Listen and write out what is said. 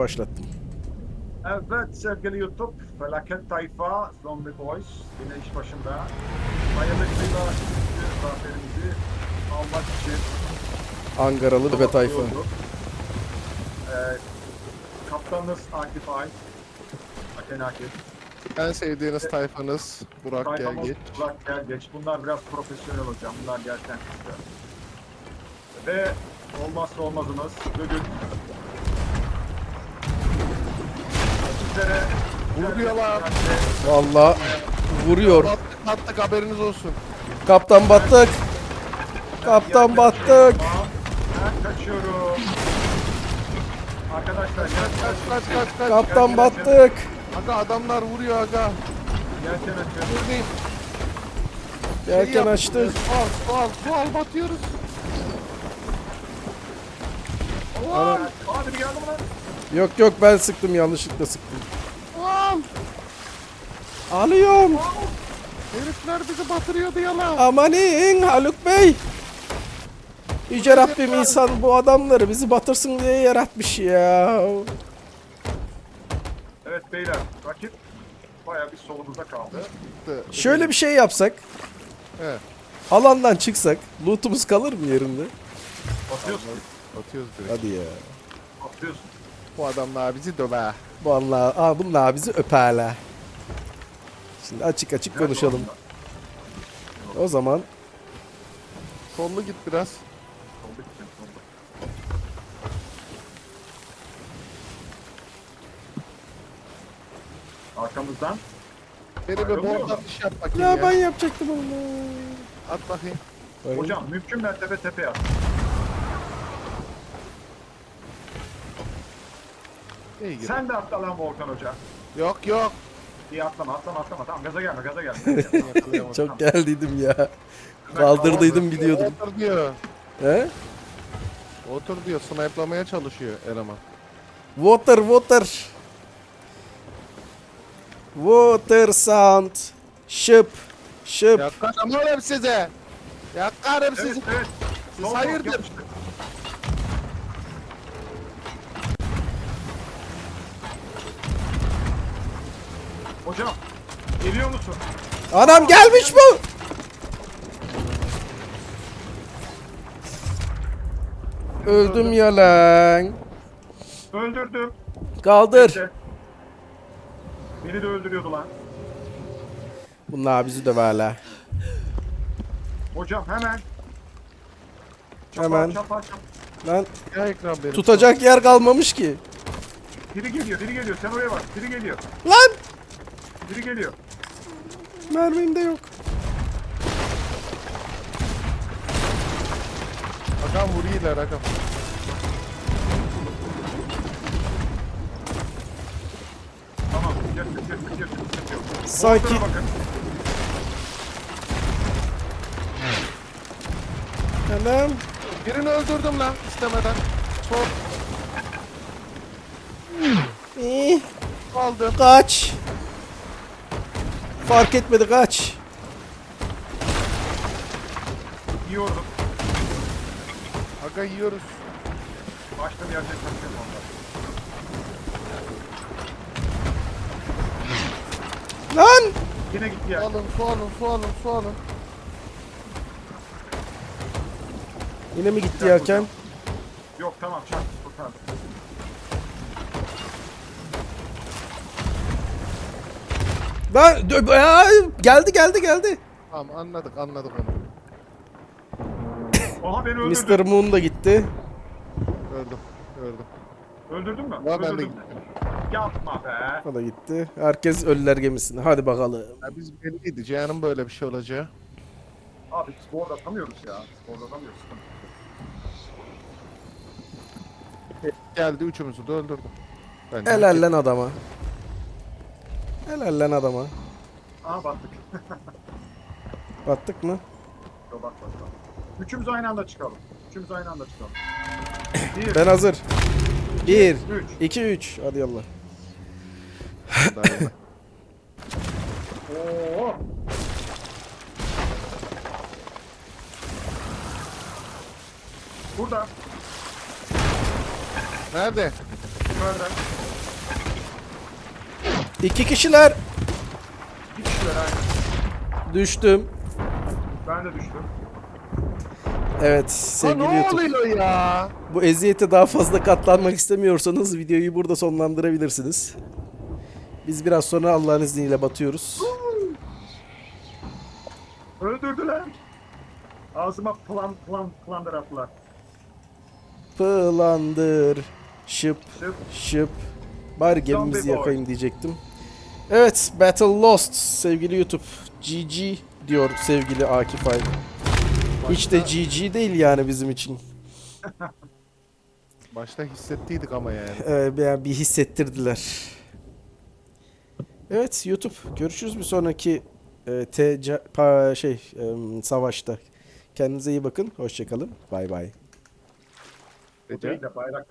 başlattım. Evet sevgili YouTube, Felaket Tayfa, Zombie Boys yine iş başında. Üçüncü zaferimizi almak için Ankaralı Bebe Tayfa. yorulduk. Ee, kaptanınız Akif Ay, Aken Akif. En sevdiğiniz tayfanız Burak Tayfamız Gelgeç. Burak Gelgeç. Bunlar biraz profesyonel hocam, bunlar gerçekten güçlü. Ve olmazsa olmazımız ödül. Sizlere Vuruyorlar. Valla vuruyor. Battık battık haberiniz olsun. Kaptan battık. Kaptan battık. Ben kaçıyorum. Arkadaşlar Kaç yelken, kaç kaç kaç. Kaptan battık. Aga adamlar vuruyor aga. yelken açıyorum. Buradayım. Yelken açtık. Al su al su al batıyoruz. Aa, Abi bir yardım lan. Yok yok ben sıktım yanlışlıkla sıktım. Al. Alıyorum. Herifler bizi batırıyordu yala. Amanin Haluk Bey. Yüce Rabbim insan bu adamları bizi batırsın diye yaratmış ya. Evet beyler rakip baya bir solumuzda kaldı. Şöyle bir şey yapsak. Evet. Alandan çıksak. Lootumuz kalır mı yerinde? Atıyorsun. Batıyoruz direkt. Hadi ya. Atıyorsun. Bu adamlar bizi döver. Vallahi aa, bunlar bizi öperler. Şimdi açık açık konuşalım. O zaman Sollu git biraz. Solda gideceğim, solda. Arkamızdan. Beni bir Ayrılmıyor bordan mu? iş yap bakayım ya ya. ben yapacaktım onu. At bakayım. Hocam mümkün mertebe tepeye at. İyi gibi. Sen de atla lan Volkan Hoca. Yok yok. İyi atlama atlama atlama. Tamam gaza gelme gaza gelme. Çok geldiydim ya. Kaldırdıydım gidiyordum. Otur diyor. He? Otur diyor. Snipe'lamaya çalışıyor eleman. Water water. Water sound. Ship. Ship. Yakarım oğlum size. Yakarım Evet sizi. evet. Siz Sol, sol, hayırdır? Hocam geliyor musun? Anam gelmiş bu. Öldüm ya lan. Öldürdüm. Kaldır. İşte. Beni de öldürüyordu lan. Bunlar bizi döverler. Hocam hemen. Hemen. Çapar, çapar. Lan Ya ekran benim. tutacak yer kalmamış ki. Biri geliyor, biri geliyor. Sen oraya bak. Biri geliyor. Lan Biri geliyor. mermim de yok. Agam vuruyorlar agam. Tamam. Yırtık, yırtık, yırtık. Sıkıntı yok. Sanki Monitör'e bakın. anam. Birini öldürdüm lan istemeden. Çok İyi. aldım. Kaç. Fark etmedi kaç. Yiyordum. Aga yiyoruz. Başta bir yerde kaçıyorum ondan. Lan. Yine gitti ya. alın su alın su alın su alın. Yine mi gitti yerken? Yok tamam çarptı Lan dö- Aa, geldi geldi geldi. Tamam anladık anladık onu. Oha beni öldürdü. Mr. Moon da gitti. Öldüm. Öldüm. Öldürdün mü? Ya ben de Öldürdüm. gittim. Yapma be. O da gitti. Herkes ölüler gemisine. Hadi bakalım. Ya biz belliydi Cihan'ın böyle bir şey olacağı. Abi spor atamıyoruz ya. Spor atamıyoruz. Geldi üçümüzü de öldürdüm. Bence Helal lan adama. Helal lan adama. Aha battık. Battık mı? Yok bak bak bak. Üçümüz aynı anda çıkalım. Üçümüz aynı anda çıkalım. Bir, Ben hazır. 1, üç. 2, 3. Hadi yallah. Oo. Burada. Nerede? Yukarıda. İki kişiler. Bir kişiler aynı. Düştüm. Ben de düştüm. Evet Ha, sevgili ne YouTube. oluyor ya? Bu eziyete daha fazla katlanmak istemiyorsanız videoyu burada sonlandırabilirsiniz. Biz biraz sonra Allah'ın izniyle batıyoruz. Öldürdüler. Ağzıma plan plan plandır attılar. Pılandır. Şıp Şıp. şıp. Bari gemimizi yakayım diyecektim. Evet Battle Lost sevgili YouTube. GG diyor sevgili Akif Ay. Hiç de GG değil yani bizim için. Başta hissettiydik ama yani. Ee, bir- bir hissettirdiler. Evet YouTube görüşürüz bir sonraki e, teca- pa- şey e, savaşta. Kendinize iyi bakın. Hoşçakalın. Bay bay. Bu değil de bayrak